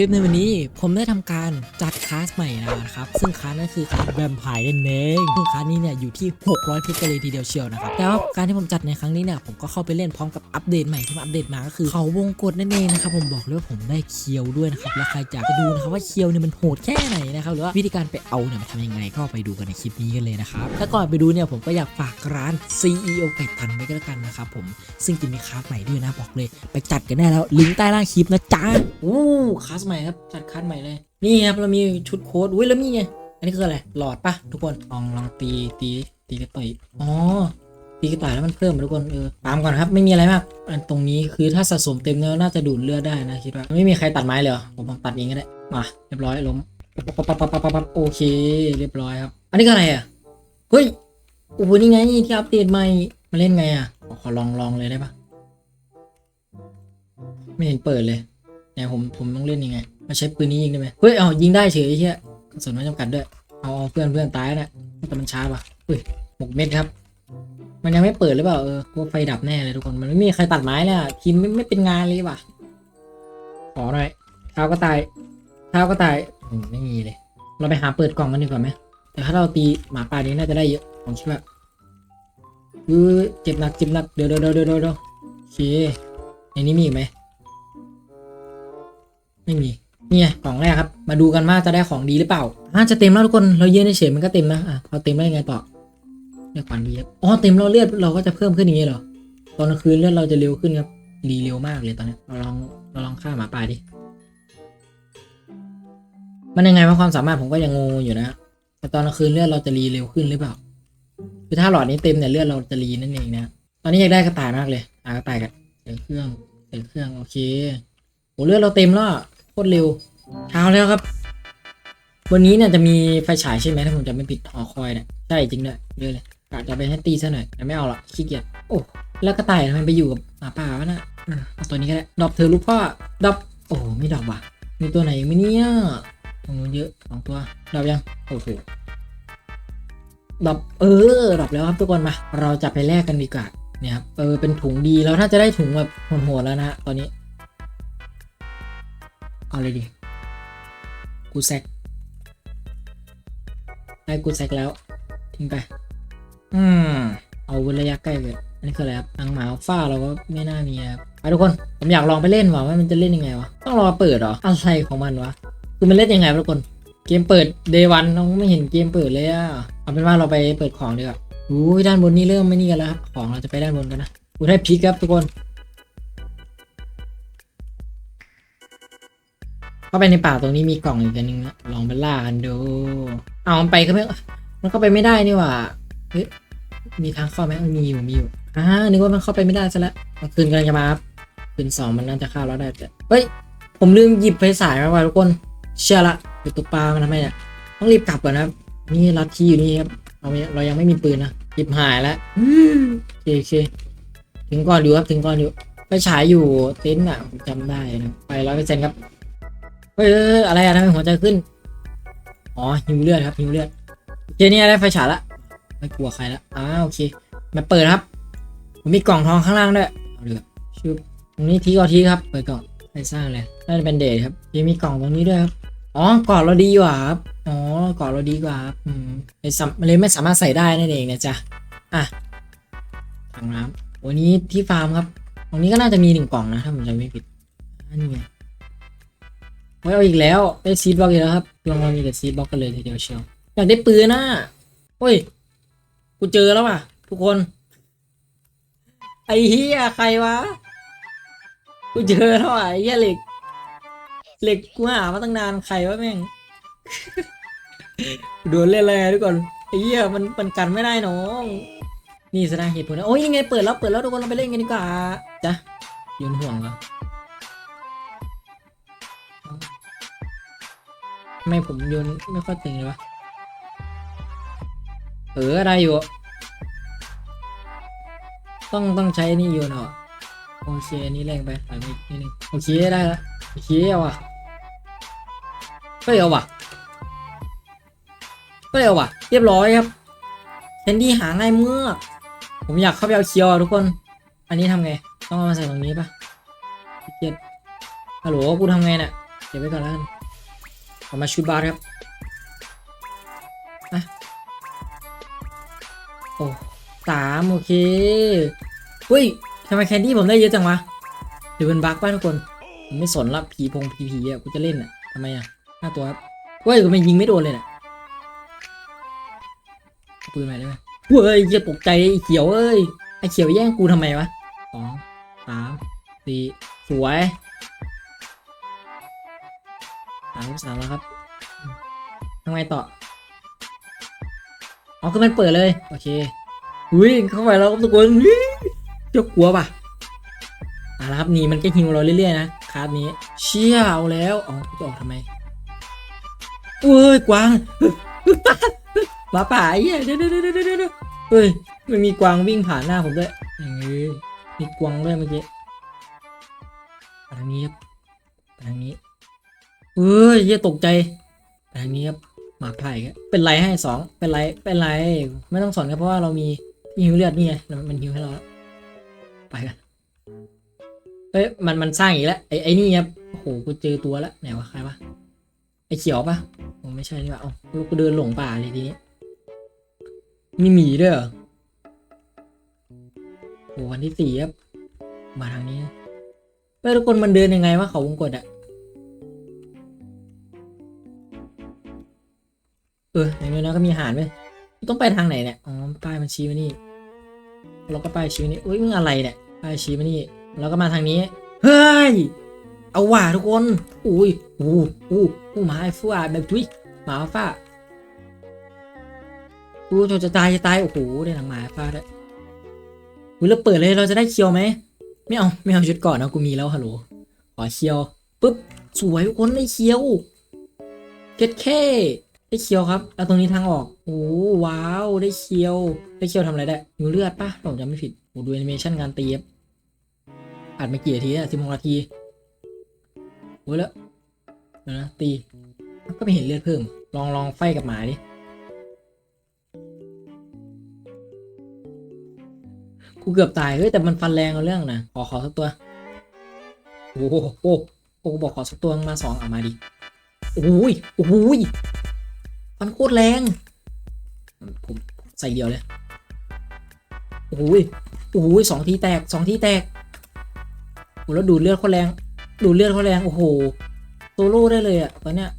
คลิปในวันนี้ผมได้ทำการจัดคลาสใหม่นะครับ ซึ่งคลาสนั้นคือคลาสแวมไพร์นั่นเองซึ่งคลาสนี้เนี่ยอยู่ที่ 600พชรกันเลยทีเดียวเชียวนะครับแต่ว่าการที่ผมจัดในครั้งนี้เนี่ยผมก็เข้าไปเล่นพร้อมกับอัปเดตใหม่ที่มาอัปเดตมาก็คือเขาวงกดนั่นเองนะครับผมบอกเลยว่าผมได้เคียวด้วยนะครับและใครอยากจะดูนะครับว่าเคียวเนี่ยมันโหดแค่ไหนนะครับหรือว่าวิธีการไปเอาเนี่ยมันทำยังไงก็ไปดูกันในคลิปนี้กันเลยนะครับถ้าก่อนไปดูเนี่ยผมก็อยากฝากร้าน CEO ไก่ตันไว้ก็แล้วกันนะครับผมซึ่งจะมีคลาสใหม่ด้วยนะบอกเลย ไปจัดกันได้แล้วลิงก์ใต้ล่างคลิปนะจ๊ะอู้คลาสใหม่ครับจัดคลาสใหม่เลย นี่ครับเรามีชุดโค้ดอุ้ยแล้วนี่ไงอันนี้คืออะไรหลอดปะทุกคนลองลองตีตีตีกระต่ายอ๋อตีกระต่ายแล้วมันเพิ่มทุกคนเออตามก่อนครับไม่มีอะไรมากอันตรงนี้คือถ้าสะสมเต็มแล้วน่าจะดูดเลือดได้นะคิดว่าไม่มีใครตัดไม้เลยเหรอผมลองตัดเองก็ได้มาเรียบร้อยล้มปั๊บปั๊บปั๊บปั๊บปั๊บปั๊บโอเค เรียบร้อยครับ อันนี้ก็อะไรอะเฮ้ยโอ้โหนี่ไงที่อัปเดตใหม่มาเล่นไงอะขอขอลองลองเลยได้ปะไม่เห็นเปิดเลย เนี่ยผมผมต้องเล่นยังไงมาใช้ปืนนี้ยิงได้ไหมเฮ้ยเอายิงได้เฉยเฮียกระสุนไม่จำกัดด้วยเอาเพื่อนเพื่อนตายแล้วนะแต่มันช้าป่ะเฮ้ยหกเม็ดครับ มันยังไม่เปิดหรือเปล่าเออพวไฟดับแน่เลยทุกคนมันไม่มีใครตัดไม้เลยอะทีมไม่ไม่เป็นงานเลยว่ะขอหน่อยเท้าก็ตายเท้าก็ตายอืมไม่มีเลย เราไปหาเปิดกล่องกันดีกว่าไหมแต่ถ้าเราตีหมาป่านี้น่าจะได้เยอะผมคิดว่าเออเจ็บหนักเจ็บหนักเดี๋ยวเดี๋ยวเดี๋ยวเดี๋ยวเดี๋ยวโอเคในนี้มีไหม ไม่มีนี่ไงกล่องแรกครับ มาดูกันว่าจะได้ของดีหรือเปล่าอ่าจะเต็มแล้วทุกคนเรายืนเฉยมันก็เต็มนะอะเราเต็มได้ยังไงต่อเลือดขวัญดีครับอ๋อเต็มเราเลือดเราก็จะเพิ่มขึ้นอย่างนี้เหรอตอนกลางคืนเลือดเราจะเร็วขึ้นครับรีเร็วมากเลยตอนนี้เราลองเราลองฆ่าหมาป่าดิมันยังไงว่าความสามารถผมก็ยังงงอยู่นะ แต่ตอนกลางคืนเลือดเราจะรีเร็วขึ้นหรือเปล่า คือถ้าหลอดนี้เต็มเนี่ยเลือดเราจะรีนั่นเองนะ ตอนนี้อยากได้กระต่ายมากเลยอ่ากระต่ายกันเสียงเครื่องเสียงเครื่องโอเคโหเลือดเราเต็มแล้ว ตรเร็วเช้าแล้วครับ วันนี้เนี่ยจะมีไฟฉายใช่ไหมถ้าผมจะไม่ผิดหอคอยเนี่ยใช่จริงด้วยเยอะเลยกะจะไปให้ตีซะหน่อยแต่ไม่เอาหรอกขี้เกียจโอ้แล้วกระต่ายทำไมไปอยู่กับหมาป่าวะนะเอาตัวนี้ก็ได้ดอปเธอลูกพ่อดอปโอ้ไม่ดอปว่ะ มีตัวไหนอีกไหมเนี่ยตรงนู้นเยอะสองตัวดอปยังโอ้โหดอปเออดอปแล้วครับทุกคนมา เราจะไปแลกกันดีกว่าเนี่ยครับเออเป็นถุงดีแล้วถ้าจะได้ถุงแบบโหดๆแล้วนะตอนนี้ เอาเลยดิ กูแซกได้กูแซกแล้ว ทิ้งไป อืม เอาเว้นระยะใกล้เลยอันนี้คืออะไรครับนางหมาฟ้าเราก็ไม่น่ามีครับไปทุกคน ผมอยากลองไปเล่นว่ะว่ามันจะเล่นยังไงวะ ต้องรอเปิดเหรอ อะไรของมันวะ คือมันเล่นยังไงวะทุกคน เกมเปิดเดวันเราไม่เห็นเกมเปิดเลยอะเอาเป็นว่าเราไปเปิดของดีกว่าอู้ยด้านบนนี่เริ่มไม่นี่กันแล้วครับ ของเราจะไปด้านบนกันนะกูได้พลิกครับทุกคน เข้าไปในป่าตรงนี้มีกล่องอีกอันนึงนะลองไปล่ากันดู เอามันไปก็ไม่ มันเข้าไปไม่ได้นี่หว่า เฮ้ย มีทางเข้าไหมมีอยู่ มีอยู่อ่านึกว่ามันเข้าไปไม่ได้ซะแล้วคืนกำลังจะมาครับคืนสองมันน่าจะเข้าแล้วได้แต่ เฮ้ย ผมลืมหยิบไฟฉายมาว่ะทุกคน เชื่อละไปตกปลามันทำไมเนี่ย ต้องรีบกลับก่อนนะครับนี่ลัทธิอยู่นี่ครับเราเรายังไม่มีปืนนะหยิบหายแล้วอืมโอเคโอเคถึงก่อนอยู่ครับ ถึงก่อนอยู่ไปฉายอยู่เต็นท์อะผมจำได้นะ ไปร้อยเปอร์เซ็นต์ครับ เฮ้ยอะไรอะทำไมหัวใจขึ้น อ๋อหิวเลือดครับหิวเลือดโอเคนี่ได้ไฟฉายละ ไม่กลัวใครละอ้าโอเคมาเปิดครับ ผมมีกล่องทองข้างล่างด้วยเอาเลยชุบตรงนี้ทีก็ทีครับ เปิดกล่องใครสร้างเลยน่าจะเป็นเดทครับยังมีกล่องตรงนี้ด้วยครับ อ๋อกล่องเราดีกว่าครับ อ๋อกล่องเราดีกว่าครับ อืมเลยสามเลยไม่สามารถใส่ได้นั่นเองนะจ๊ะ อะถังน้ำวันนี้ที่ฟาร์มครับ ตรงนี้ก็น่าจะมีหนึ่งกล่องนะถ้าผมจำไม่ผิดอันนี้ไง ไว้เอาอีกแล้วได้ซีดบล็อกอีกแล้วครับลองมามีแต่ซีดบล็อกกันเลยทีเดียวเชียวอยากได้ปืนนะเฮ้ยกูเจอแล้วว่ะ ทุกคน ไอ้เฮียใครวะกูเจอแล้วว่ะไอ้เฮียเหล็ก เหล็กกูหามาตั้งนานใครวะแม่งโดนเล่นเลยทุกคนไอ้เหี้ยมันมันกันไม่ได้น้อง นี่แสดงเหตุผลนะโอ้ยยังไงเปิดแล้วเปิดแล้วทุกคนเราไปเล่นกันดีกว่าจ้ะโยนห่วงเหรอ ไมผมโยนไม่ค่อยถึงเลยวะเอออะไรอยู่ ต้องต้องใช้นี่โยนเหรอโอเคนี้แรงไปถอยมาอีกนิดนึงโอเคได้แล้วโอเคเอาว่ะเฮ้ยเอาว่ะเฮ้ยเอาว่ะ เรียบร้อยครับแคนดี้หาง่ายเมื่อกผมอยากเข้าไปเอาเคียวทุกคน อันนี้ทำไง ต้องเอามาใส่ตรงนี้ปะเกียดฮัลโหลกูทำไงเนี่ยเก็บไว้ก่อนแล้วกัน เอามาชุดบาร์ครับอะโอ้สามโอเคเฮ้ยทำไมแคนดี้ผมได้เยอะจังวะหรือเป็นบั๊กป่ะทุกคนผมไม่สนละผีพงผีผีอะกูจะเล่นอะทำไมอะห้าตัวครับเฮ้ยกูไม่ยิงไม่โดนเลยน่ะปืนใหม่ได้ไหมเฮ้ยจะตกใจไอ้เขียวเอ้ยไอ้เขียวแย่งกูทำไมวะสองสามสี่สวยามสามแล้วครับทำไงต่ออ๋อคือมันเปิดเลย โอเคอุ้ยเข้าไปแล้วครับทุกนอุ๊ยเจ้ากลัวป่ะเอาละครับนี่มันก็ฮิวเราเรื่อยๆนะคราฟนี้ เชี่ยเอาแล้วอ๋อจะออกทำไมเอ้ยกวางหมาป่าไอ้เหี้ยเดี๋ยวเดี๋ยวเดี๋ยวเดี๋ยวเฮ้ยมันมีกวางวิ่งผ่านหน้าผมด้วยเอ้ยมีกวางด้วยเมื่อกี้ทางนี้ครับทางนี้ เอ้ยเหี้ยตกใจไปทางนี้ครับหมาป่าอีกแล้วเป็นไรให้สองเป็นไรเป็นไรไม่ต้องสอนครับเพราะว่าเรามีที่ฮิวเลือดนี่ไงมันมันฮิวให้เราแล้วไปกันเอ้ยมันมันสร้างอีกแล้วไอ้ไอ้นี่ครับโอ้โหกูเจอตัวแล้วไหนวะใครวะไอ้เขียวปะโอ้ไม่ใช่นี่หว่าเอ้าลูกกูเดินหลงป่าเลยทีนี้มีหมีด้วยเหรอโอ้วันที่สี่ครับมาทางนี้เฮ้ยทุกคนมันเดินยังไงวะเขาวงกดอะ อออย่างนี้นะก็มีอาหารไหมต้องไปทางไหนเนี่ยอ๋อป้ายมันชี้มานี่เราก็ป้ายชี้มานี่อุ้ยมึงอะไรเนี่ยป้ายชี้มานี่แล้วก็มาทางนี้เฮ้ยเอาว่ะทุกคนอุ้ยอู้อู้อู้หมาไอ้ฟ้าแบบทุยหมาฟ้ากูจะจะตายจะตายโอ้โหได้หนังหมาฟาดเลยอุ้ยเราเปิดเลยเราจะได้เคียวไหมไม่เอาไม่เอาชุดก่อนนะกูมีแล้วฮัลโหลขอเคียวปุ๊บสวยทุกคนได้เคียวเก็ตแค่ ได้เคียวครับแล้วตรงนี้ทางออก โอ้ว้าวได้เคียว ได้เคียวทำอะไรได้มีเลือดปะผมจำไม่ผิดโอ้ดูแอนิเมชันการตีบอัดมากี่นาทีอะสิบหกนาทีโอ้ยแล้วนะตีก็ไม่เห็นเลือดเพิ่ม ลองลองไฟกับหมาดิกูเกือบตายเฮ้ยแต่มันฟันแรงเอาเรื่องนะขอขอสักตัวโอ้โหโอ้โหโอ้บอกขอสักตัวมาสองเอามาดิโอ้ยโอ้ย ฟันโคตรแรง ผมใส่เดียวเลย โอ้ยโอ้ยสองทีแตกสองทีแตกโอ้แล้วดูดเลือดเขาแรง ดูดเลือดเขาแรง โอ้โหโซโล่ได้เลยอะตอนเนี้ย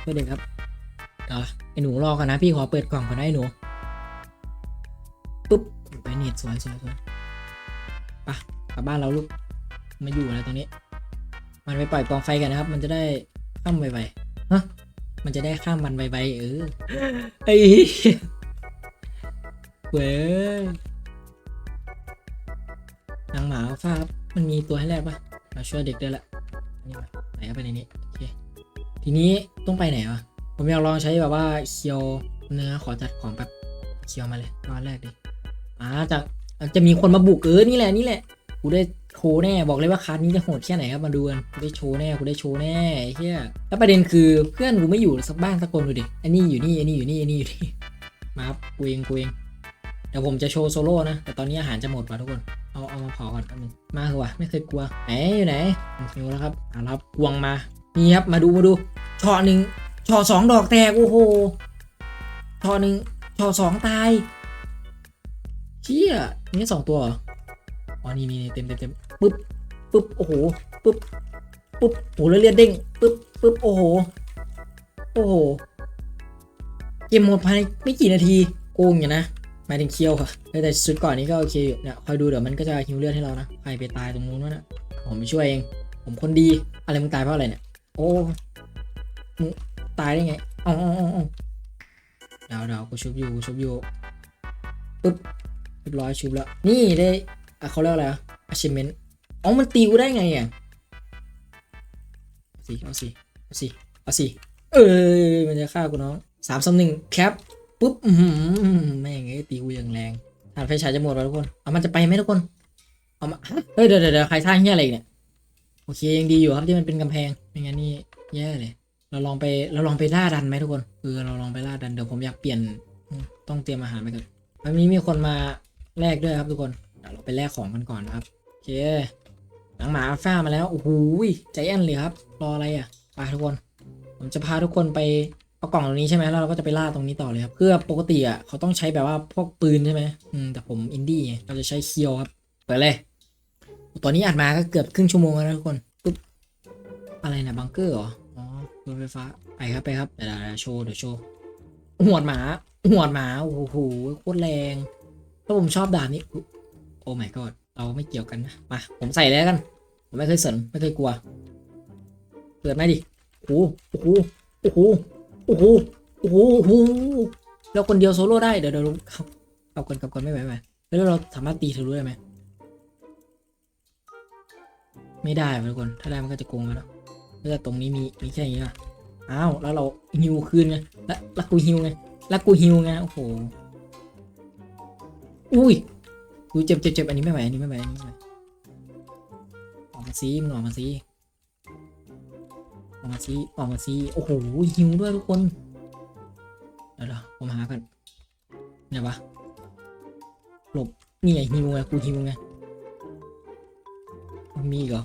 เพื่อเด็กครับเดี๋ยวไอหนูรอกันนะ พี่ขอเปิดกล่องก่อนไอ้หนูปุ๊บไปเน็ตสวยสวยสวยไปะกลับบ้านเราลูก มาอยู่อะไรตรงนี้ มันไปปล่อยกองไฟกันนะครับ มันจะได้ข้ามไวๆฮะ มันจะได้ข้ามมันไวๆเออไอ้เหี้ยเว้ยนางหมาอัลฟาครับมันมีตัวให้แรกปะมาช่วยเด็กได้ละนี่มาไหนเอาไปในนี้โอเคทีนี้ต้องไปไหนวะผมอยากลองใช้แบบว่าเคียวเนื้อขอจัดของแบบเคียวมาเลยตอนแรกดิอ่าจะจะมีคนมาบุกเออนี่แหละนี่แหละกูได้ โชว์แน่บอกเลยว่าคาร์ดนี้จะโหดแค่ไหนครับมาดูกันกูได้โชว์แน่กูได้โชว์แน่เฮียแล้วประเด็นคือเพื่อนกูไม่อยู่สักบ้านสักคนดูดิอันนี้อยู่นี่อันนี้อยู่นี่อันนี้อยู่นี่มาครับกูเองกูเองเดี๋ยวผมจะโชว์โซโล่นะ แต่ตอนนี้อาหารจะหมดว่ะทุกคน เอาเอามาเผาก่อนแป๊บนึงมาคือวะไม่เคยกลัวไหนอยู่ไหนหิวแล้วครับอ่ารับกวงมานี่ครับมาดูมาดูช่อหนึ่งช่อสองดอกแตกโอ้โหช่อหนึ่งช่อสองตายเชี่ยนี่สองตัวเหรอ อ๋อนี่นี่เต็มเต็มเต็มปึ๊บปึ๊บโอ้โหปึ๊บปึ๊บโอ้โหแล้วเลือดเด้งปึ๊บปึ๊บโอ้โหโอ้โหเกมหมดภายในไม่กี่นาทีโกงอยู่นะหมายถึงเคียวค่ะแต่ชุดก่อนนี้ก็โอเคอยู่เนี่ยคอยดูเดี๋ยวมันก็จะฮิวเลือดให้เรานะใครไปตายตรงนู้นวะนะผมไปช่วยเอง ผมคนดีอะไรมึงตายเพราะอะไรเนี่ยโอ้มึงตายได้ไงอ๋ออ๋ออ๋อเดี๋ยวเดี๋ยวกูชุบอยู่กูชุบอยู่ปึ๊บเรียบร้อยชุบแล้ว นี่ได้ อะเขาเรียกอะไรอะ achievement อ๋อมันตีกูได้ไงอะเอาสิเอาสิเอาสิเอาสิเอ้ยมันจะฆ่ากูน้องสามสามหนึ่งแคปปุ๊บแม่งไอ้ตีกูอย่างแรงทานไฟฉายจะหมดแล้วทุกคนเอามันจะไปไหมทุกคนเอามาเฮ้ยเดี๋ยวเดี๋ยวใครสร้างเฮียอะไรเนี่ยโอเคยังดีอยู่ครับที่มันเป็นกำแพงไม่งั้นนี่แย่เลย เราลองไปเราลองไปล่าดันไหมทุกคนเออเราลองไปล่าดันเดี๋ยวผมอยากเปลี่ยนต้องเตรียมอาหารไปก่อนวันนี้มีคนมาแลกด้วยครับทุกคน เดี๋ยวเราไปแลกของกันก่อนนะครับโอเคหนังหมาอัลฟามาแล้วโอ้โหใจแอนเลยครับรออะไรอะไปทุกคน ผมจะพาทุกคนไปเอากล่องตรงนี้ใช่ไหมแล้วเราก็จะไปล่าตรงนี้ต่อเลยครับเพื่อปกติอะเขาต้องใช้แบบว่าพวกปืนใช่ไหมอืมแต่ผมอินดี้เราจะใช้เคียวครับเปิดเลยตอนนี้อัดมาก็เกือบครึ่งชั่วโมงแล้วทุกคนปุ๊บอะไรนะบังเกอร์เหรออ๋อรถไฟฟ้าไปครับไปครับเดี๋ยวเดี๋ยวโชว์เดี๋ยวโชว์หัวหมาหัวหมาโอ้โหโคตรแรงถ้าผมชอบด่านนี้ โอ้ my god เราไม่เกี่ยวกันนะมาผมใส่แล้วกัน ผมไม่เคยสนไม่เคยกลัวเปิดไหมดิโอ้โหโอ้โหโอ้โหโอ้โหโอ้โหแล้วคนเดียวโซโล่ได้เดี๋ยวเดี๋ยวเอาเอาก่อนกับก่อนไม่ไหวไหมแล้วเราสามารถตีทะลุได้ไหมไม่ได้ทุกคนถ้าได้มันก็จะโกงไปแล้วแล้วตรงนี้มีมีแค่นี้อะอ้าวแล้วเราฮิวคืนไงแล้วแล้วกูฮิวไงแล้วกูฮิวไงโอ้โหอุ้ย กูเจ็บเจ็บเจ็บอันนี้ไม่ไหวอันนี้ไม่ไหวอันนี้ไม่ไหวออกมาซีมึงออกมาซีออกมาซีออกมาซีโอ้โหหิวด้วยทุกคนเดี๋ยวเดี๋ยวผมหากันเนี่ยวะหลบนี่ไงหิวไงกูหิวไงมีเหรอ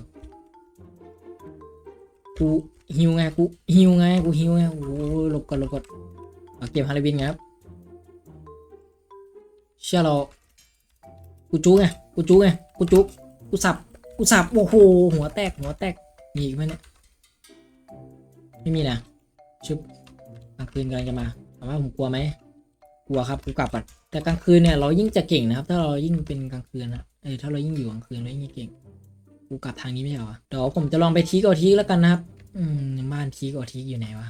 กูหิวไงกูหิวไงกูหิวไงโอ้โหหลบก่อนหลบก่อนเก็บฮาริบินไงครับเชื่อเรา กูจู้ไงกูจู้ไงกูจู้กูสับกูสับโอ้โหหัวแตกหัวแตกมีอีกไหมเนี่ยไม่มีนะชุบกลางคืนกำลังจะมาถามว่าผมกลัวไหมกลัวครับกูกลับก่อนแต่กลางคืนเนี่ยเรายิ่งจะเก่งนะครับ ถ้าเรายิ่งเป็นกลางคืนนะเออถ้าเรายิ่งอยู่กลางคืนเรายิ่งเก่งกูกลับทางนี้ไม่เหรอเดี๋ยวผมจะลองไปทีกเอาทีกแล้วกันนะครับ อืมบ้านทีกเอาทีกอยู่ไหนวะ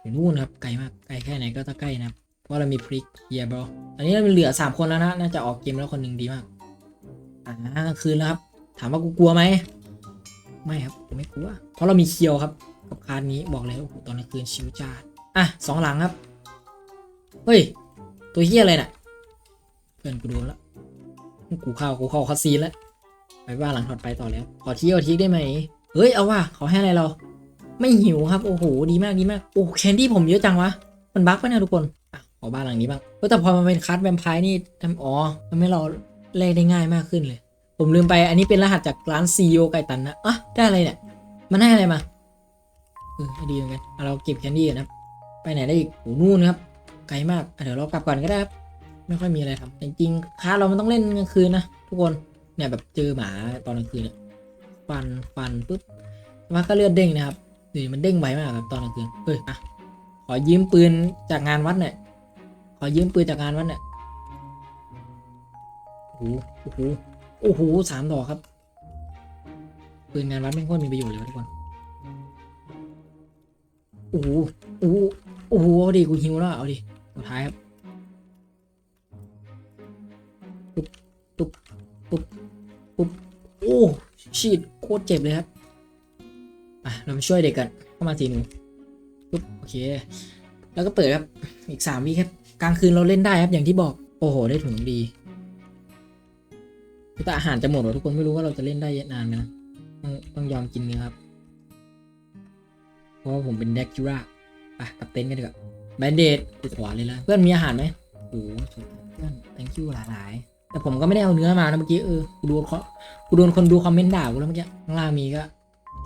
อยู่นู่นครับไกลมากไกลแค่ไหนก็ต้องใกล้นะครับ เพราเรามีพริกเฮียบอตอนนี้เราเหลือสามคนแล้วนะ น่าจะออกเกมแล้วคนหนึ่งดีมาก อ่ากลางคืนแล้วครับ ถามว่ากูกลัวไหม ไม่ครับผมไม่กลัว เพราะเรามีเคียวครับ กับคานนี้บอกเลยโอ้โหตอนกลางคืนชิวจัดอะสองหลังครับ เฮ้ย ตัวเฮียอะไรน่ะ เพื่อนกูโดนแล้ว กูเข้ากูเข้าคาซีนแล้วไปบ้าหลังถัดไปต่อแล้ว ขอเที่ยวทีได้ไหม เฮ้ยเอาว่ะเขาให้อะไรเรา ไม่หิวครับ โอ้โห ดีมากดีมาก โอ้แคนดี้ผมเยอะจังวะ มันบั๊กปะเนี่ยทุกคน อะขอบ้านหลังนี้บ้างเออแต่พอมันเป็นคัสแวมไพร์นี่ทำอ๋อทำให้เราแลกได้ง่ายมากขึ้นเลย ผมลืมไปอันนี้เป็นรหัสจากร้านซีโอไก่ตันนะอะได้อะไรเนี่ย มันให้อะไรมาเออดีเหมือนกันเอาเราเก็บแคนดี้กันนะครับไปไหนได้อีกโอ้นู่นครับไกลมากเดี๋ยวเรากลับก่อนก็ได้ครับไม่ค่อยมีอะไรทำจริงๆค้าเรามันต้องเล่นกลางคืนนะทุกคนเนี่ยแบบเจอหมาตอนกลางคืนเนี่ยฟันฟันปุ๊บมันก็เลือดเด้งนะครับนี่มันเด้งไวมากครับตอนกลางคืนเฮ้ยอะขอยืมปืนจากงานวัดหน่อย อยืมปืนจากงานวัดหน่อยโอ้โหโอ้โหโอ้โหสามดอกครับ ปืนงานวัดไม่ค่อยมีประโยชน์เลยทุกคนโอ้โหโอ้โหโอ้โหเอาดิกูหิวแล้วเอาดิสุดท้ายครับปุ๊บปุ๊บปุ๊บปุ๊บโอ้ชีดโคตรเจ็บเลยครับอะเรามาช่วยเด็กกันเข้ามาทีหนึ่งปุ๊บโอเค แล้วก็เปิดครับ อีกสามวิครับ กลางคืนเราเล่นได้ครับอย่างที่บอกโอ้โหได้ถุงดีแต่อาหารจะหมดว่ะทุกคนไม่รู้ว่าเราจะเล่นได้นานไหมนะต้องต้องยอมกินเนื้อครับเพราะว่าผมเป็นแดกจูราไปกับเต็นท์กันดีกว่าแบนเดดติดขวาเลยละเพื่อนมีอาหารไหมโอ้โหเพื่อน thank you หลายๆแต่ผมก็ไม่ได้เอาเนื้อมานะเมื่อกี้เออกูดูเขากูโดนคนดูคอมเมนต์ด่ากูแล้วเมื่อกี้ข้างล่างมีก็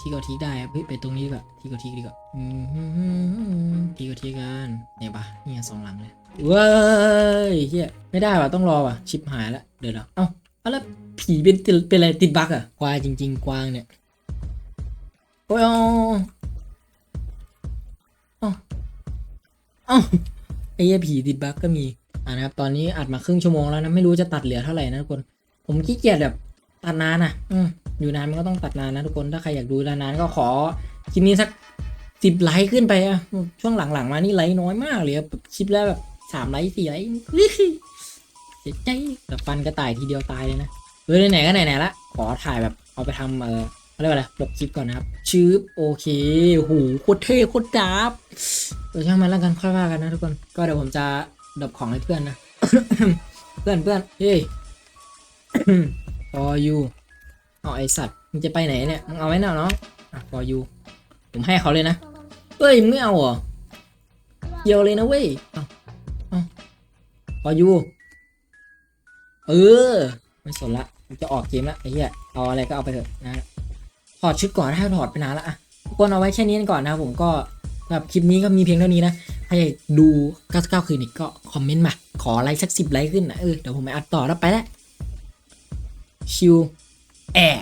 ทีก็ทีได้เฮ้ยไปตรงนี้ดีกว่าทีก็ทีดีกว่าอืมที่ก็ทีกันเนี่ยปะเนี่ยสองหลังเลยเว้ยเฮียไม่ได้ว่ะต้องรอว่ะชิปหายและเดี๋ยวเดี๋ยวเอ้าเอาแล้วผีเป็นติดเป็นอะไรติดบั๊กอะควายจริง ๆ กวางเนี่ยโอ้ยเอ๋อาเอ้าไอ้เหี้ยผีติดบั๊กก็มีอ่านะครับตอนนี้อัดมาครึ่งชั่วโมงแล้วนะไม่รู้จะตัดเหลือเท่าไหร่นะทุกคนผมขี้เกียจแบบ ตัดนานอะอืมอยู่นานมันก็ต้องตัดนานนะทุกคนถ้าใครอยากดูนานๆก็ขอคลิปนี้สักสิบไลค์ขึ้นไปอะช่วงหลังๆมานี่ไลค์น้อยมากเลยครับคลิปแล้วแบบสามไลค์สี่ไลค์เสียใจแต่ฟันกระต่ายทีเดียวตายเลยนะเฮ้ยไหนๆก็ไหนๆละขอถ่ายแบบเอาไปทำเออเขาเรียกว่าอะไรปกคลิปก่อนนะครับชืบโอเคโหโคตรเท่โคตรจับเออช่างมันแล้วกันค่อยว่ากันนะทุกคนก็เดี๋ยวผมจะดับของให้เพื่อนนะ เพื่อนเพื่อนเฮ้ย for you เอาไอสัตว์มึงจะไปไหนเนี่ยมึงเอาไว้หน่าเนาะอะ for you ผมให้เขาเลยนะเฮ้ยมึงไม่เอาเหรอเกี่ยวเลยนะเว้ยเอาเอา for you เออไม่สนละมันจะออกเกมละไอ้เหี้ยเอาอะไรก็เอาไปเถอะนะถอดชุดก่อนถ้าถอดไปนานละอะทุกคนเอาไว้แค่นี้ก่อนนะครับผมก็แบบคลิปนี้ก็มีเพียงเท่านี้นะถ้าอยากดู99คืนอีกก็คอมเมนต์มา ขอไลค์สักสิบไลค์ขึ้นนะเออเดี๋ยวผมไปอัดต่อแล้วไปแล้ว ชิวแอะ